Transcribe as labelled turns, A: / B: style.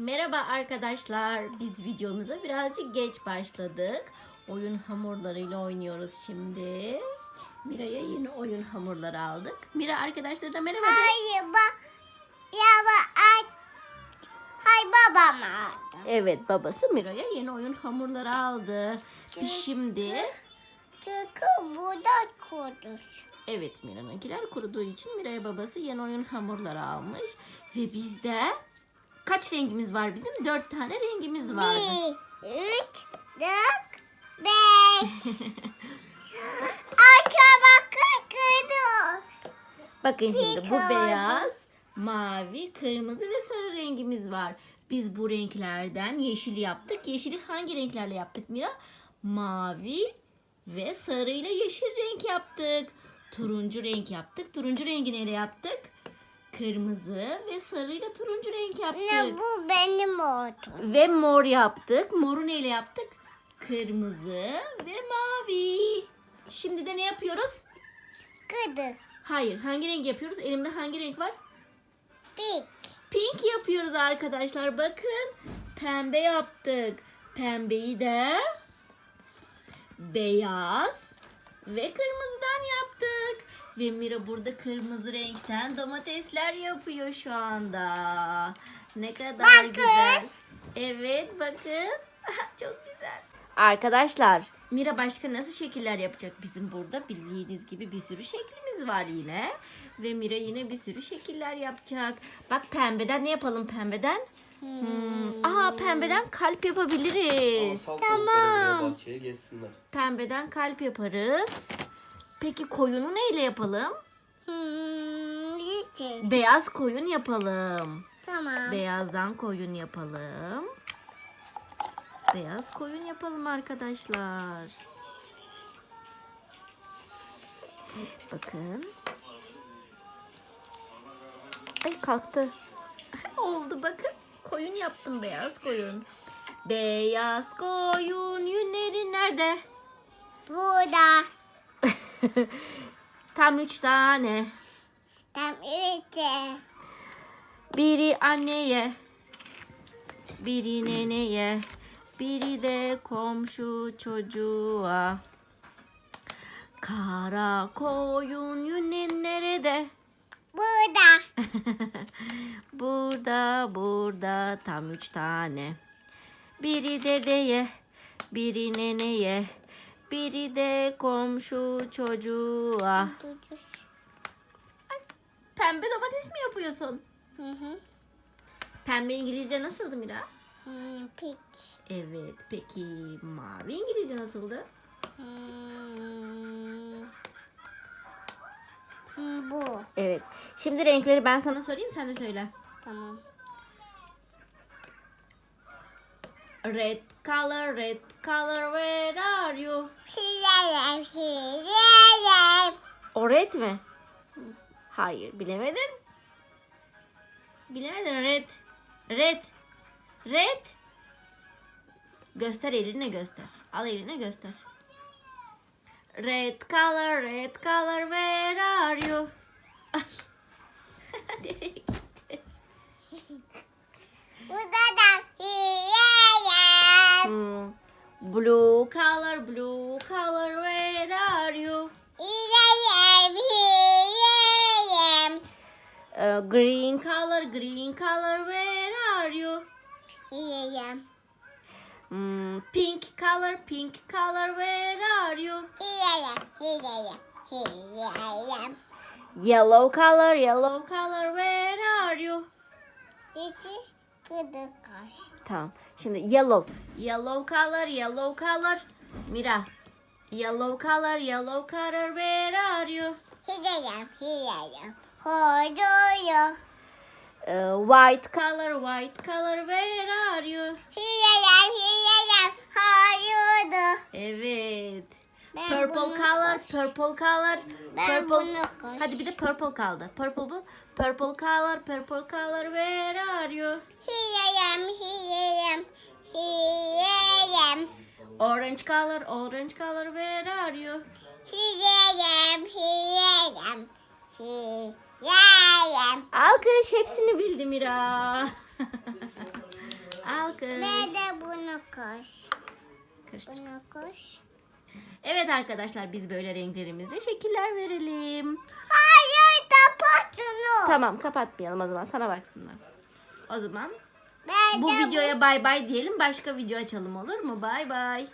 A: Merhaba arkadaşlar. Biz videomuza birazcık geç başladık. Oyun hamurlarıyla oynuyoruz şimdi. Mira'ya yeni oyun hamurları aldık. Mira arkadaşlarına merhaba. de.
B: Hayır ba ya ba ay hay babam aldı.
A: Evet babası Mira'ya yeni oyun hamurları aldı. Biz şimdi
B: Çünkü burada kurduz.
A: evet Mira'nınkiler kuruduğu için Mira'ya babası yeni oyun hamurları almış. Ve bizde kaç rengimiz var bizim? Dört tane rengimiz vardı.
B: Bir, üç, dört, beş. Aça bakın kırdı.
A: Bakın şimdi bu
B: Peki,
A: beyaz, mavi, kırmızı ve sarı rengimiz var. Biz bu renklerden yeşil yaptık. Yeşili hangi renklerle yaptık Mira? Mavi ve sarı ile yeşil renk yaptık. Turuncu renk yaptık. Turuncu rengi neyle yaptık? Kırmızı ve sarı ile turuncu renk yaptık.
B: Ne bu benim oldu.
A: Ve mor yaptık. Moru neyle yaptık? Kırmızı ve mavi. Şimdi de ne yapıyoruz?
B: Kırdı.
A: Hayır. Hangi renk yapıyoruz? Elimde hangi renk var?
B: Pik.
A: Pink yapıyoruz arkadaşlar. Bakın. Pembe yaptık. Pembeyi de beyaz ve kırmızıdan yaptık. Ve Mira burada kırmızı renkten domatesler yapıyor şu anda. Ne kadar
B: Bakın.
A: güzel. Evet bakın. Çok güzel. Arkadaşlar Mira başka nasıl şekiller yapacak? Bizim burada bildiğiniz gibi bir sürü şeklimiz var yine. Ve Mira yine bir sürü şekiller yapacak. Bak pembeden ne yapalım pembeden? Hmm. Aa pembeden kalp yapabiliriz.
B: Tamam.
C: bahçeye.
A: Pembeden kalp yaparız. Peki koyunu neyle yapalım?
B: Hmm, yeşil.
A: Beyaz koyun yapalım.
B: Tamam.
A: Beyazdan koyun yapalım. Beyaz koyun yapalım arkadaşlar. Bakın. Ay kalktı. Oldu bakın. Koyun yaptım beyaz koyun. Beyaz koyun yünleri nerede? Tam üç tane.
B: Tam üç.
A: Biri anneye, biri neneye, biri de komşu çocuğa. Kara koyun yünün nerede?
B: Burada.
A: burada, burada tam üç tane. Biri dedeye, biri neneye, biri de komşu çocuğa. Pembe domates mi yapıyorsun?
B: Hı hı.
A: Pembe İngilizce nasıldı Mira?
B: Hmm, pik.
A: Evet. Peki mavi İngilizce nasıldı?
B: Hmm, bu.
A: Evet. Şimdi renkleri ben sana sorayım sen de söyle.
B: Tamam.
A: Red color, red color, where are you?
B: Silelim, silelim.
A: O red mi? Hayır, bilemedin. Bilemedin red. Red. Red. Göster eline göster. Al eline göster. Red color, red color, where are you? green color, green color, where are you?
B: Silelim,
A: Hmm, pink color, pink color, where are you?
B: silelim, silelim, silelim.
A: Yellow color, yellow color, where are you?
B: İçi kırdık kaş.
A: Tamam. Şimdi yellow. Yellow color, yellow color. Mira. Yellow color, yellow color, where are you?
B: Silelim, silelim. Koruyor.
A: Uh, white color, white color, where are you?
B: Silelim, silelim. Koruyordu.
A: Evet.
B: Ben
A: Purple color,
B: koş.
A: purple color,
B: Ben
A: purple. Hadi bir de purple kaldı. Purple bu. Purple color, purple color, where are you?
B: Silelim, silelim, silelim.
A: Orange color, orange color, where are you?
B: Silelim, silelim,
A: Alkış, hepsini bildi Mira. Al kız.
B: Ne de bunu koş. Bunu koş.
A: Evet arkadaşlar biz böyle renklerimizle şekiller verelim.
B: Hayır kapat şunu.
A: Tamam kapatmayalım o zaman sana baksınlar. O zaman
B: Ben
A: bu
B: de
A: videoya bay bay diyelim başka video açalım olur mu? Bay bay.